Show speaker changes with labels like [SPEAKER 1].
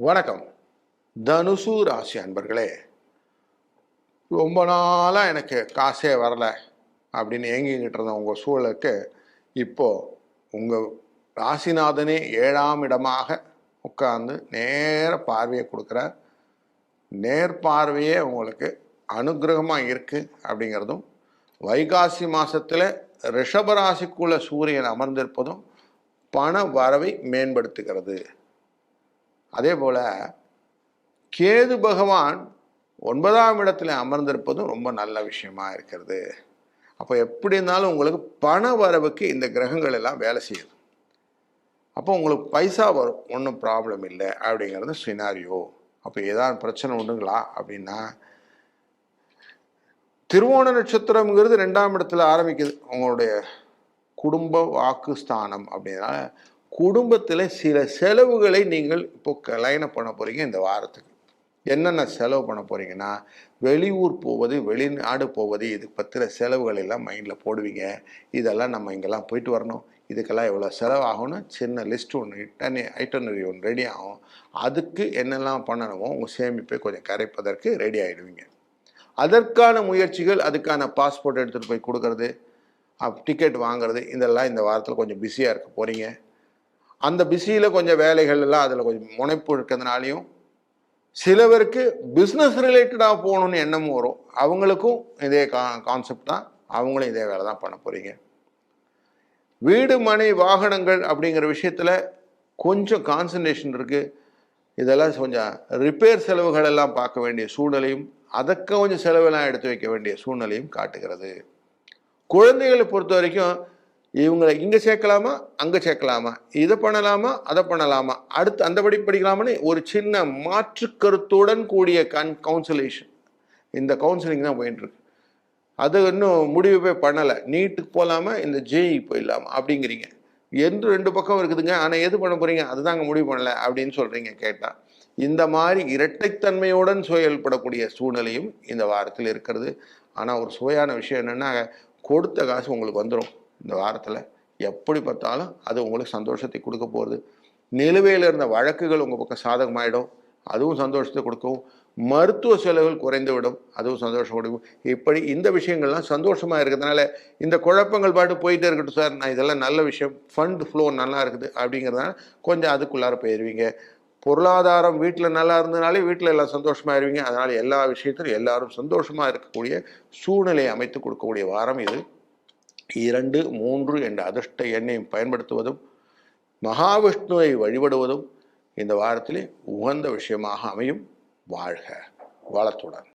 [SPEAKER 1] வணக்கம். தனுசு ராசி அன்பர்களே ரொம்ப நாளாக எனக்கு காசே வரல அப்படின்னு ஏங்கிக்கிட்டு இருந்த உங்கள் சூழலுக்கு இப்போது உங்கள் ராசிநாதனே ஏழாம் இடமாக உட்கார்ந்து நேர பார்வையை கொடுக்குற நேர்பார்வையே உங்களுக்கு அனுகிரகமாக இருக்குது அப்படிங்கிறதும் வைகாசி மாதத்தில் ரிஷபராசிக்குள்ள சூரியன் அமர்ந்திருப்பதும் பண வரவை மேம்படுத்துகிறது. அதே போல் கேது பகவான் ஒன்பதாம் இடத்துல அமர்ந்திருப்பதும் ரொம்ப நல்ல விஷயமா இருக்கிறது. அப்போ எப்படி இருந்தாலும் உங்களுக்கு பண வரவுக்கு இந்த கிரகங்கள் எல்லாம் வேலை செய்யுது. அப்போ உங்களுக்கு பைசா வரும் ஒன்றும் ப்ராப்ளம் இல்லை அப்படிங்கிறது சினாரியோ அப்போ ஏதாவது பிரச்சனை உண்டுங்களா? அப்படின்னா திருவோண நட்சத்திரம்ங்கிறது ரெண்டாம் இடத்துல ஆரம்பிக்குது. உங்களுடைய குடும்ப வாக்கு ஸ்தானம் அப்படின்னா குடும்பத்தில் சில செலவுகளை நீங்கள் இப்போ கலைன பண்ண போகிறீங்க இந்த வாரத்துக்கு. என்னென்ன செலவு பண்ண போகிறீங்கன்னா வெளியூர் போவது வெளிநாடு போவது இது பற்றின செலவுகள் எல்லாம் மைண்டில் போடுவீங்க. இதெல்லாம் நம்ம இங்கெல்லாம் போயிட்டு வரணும். இதுக்கெல்லாம் எவ்வளோ செலவாகும்னு சின்ன லிஸ்ட் ஒன்று இட்டனி ஐட்டனரி ஒன்று ரெடி ஆகும். அதுக்கு என்னெல்லாம் பண்ணணுமோ உங்கள் சேமிப்பை கொஞ்சம் கரைப்பதற்கு ரெடி ஆகிடுவீங்க அதற்கான முயற்சிகள் அதுக்கான பாஸ்போர்ட் எடுத்துகிட்டு போய் கொடுக்கறது டிக்கெட் வாங்குறது இதெல்லாம் இந்த வாரத்தில் கொஞ்சம் பிஸியாக இருக்க போகிறீங்க அந்த பிஸியில் கொஞ்சம் வேலைகள் எல்லாம் அதில் கொஞ்சம் முனைப்பு இருக்கிறதுனாலையும் சிலவருக்கு பிஸ்னஸ் ரிலேட்டடாக போகணுன்னு எண்ணமும் வரும். அவங்களுக்கும் இதே கா கான்செப்ட் தான். அவங்களும் இதே வேலை தான் பண்ண போகிறீங்க வீடு மனை வாகனங்கள் அப்படிங்கிற விஷயத்தில் கொஞ்சம் கான்சன்ட்ரேஷன் இருக்குது இதெல்லாம் கொஞ்சம் ரிப்பேர் செலவுகள் எல்லாம் பார்க்க வேண்டிய சூழ்நிலையும் அதற்கு கொஞ்சம் செலவெல்லாம் எடுத்து வைக்க வேண்டிய சூழ்நிலையும் காட்டுகிறது. குழந்தைகளை பொறுத்த வரைக்கும் இவங்களை இங்கே சேர்க்கலாமா? அங்கே சேர்க்கலாமா? இதை பண்ணலாமா? அதை பண்ணலாமா? அடுத்து அந்தபடி படிக்கலாமான்னு ஒரு சின்ன மாற்று கருத்துடன் கூடிய கன் கவுன்சிலேஷன் இந்த கவுன்சிலிங் தான் போயிட்டுருக்கு அது இன்னும் முடிவு போய் பண்ணலை. நீட்டுக்கு போகலாமா இந்த ஜேஇ போயிடலாமா? அப்படிங்கிறீங்க. என்று ரெண்டு பக்கம் இருக்குதுங்க? ஆனால் எது பண்ண போகிறீங்க அதுதாங்க முடிவு பண்ணலை அப்படின்னு சொல்கிறீங்க கேட்டால் இந்த மாதிரி இரட்டைத்தன்மையுடன் செயல்படக்கூடிய சூழ்நிலையும் இந்த வாரத்தில் இருக்கிறது. ஆனால் ஒரு சுவையான விஷயம் என்னென்னா கொடுத்த காசு உங்களுக்கு வந்துடும் இந்த வாரத்தில் எப்படி பார்த்தாலும் அது உங்களுக்கு சந்தோஷத்தை கொடுக்க போகிறது நிலுவையில் இருந்த வழக்குகள் உங்கள் பக்கம் சாதகமாயிடும். அதுவும் சந்தோஷத்தை கொடுக்கும். மருத்துவ செலவுகள் குறைந்து விடும் அதுவும் சந்தோஷம் கொடுக்கும். இப்படி இந்த விஷயங்கள்லாம் சந்தோஷமாக இருக்கிறதுனால இந்த குழப்பங்கள் பாட்டு போயிட்டே இருக்கட்டும் சார். நான் இதெல்லாம் நல்ல விஷயம். ஃபண்ட் ஃப்ளோ நல்லா இருக்குது அப்படிங்கிறதுனால கொஞ்சம் அதுக்குள்ளார போயிடுவீங்க பொருளாதாரம் வீட்டில் நல்லா இருந்தனாலே வீட்டில் எல்லாம் சந்தோஷமாக இருவீங்க. அதனால் எல்லா விஷயத்திலும் எல்லாரும் சந்தோஷமாக இருக்கக்கூடிய சூழ்நிலையை அமைத்து கொடுக்கக்கூடிய வாரம் இது. இரண்டு மூன்று என்ற அதிர்ஷ்ட எண்ணையும் பயன்படுத்துவதும் மகாவிஷ்ணுவை வழிபடுவதும் இந்த வாரத்திலே உகந்த விஷயமாக அமையும். வாழ்க வளத்துடன்.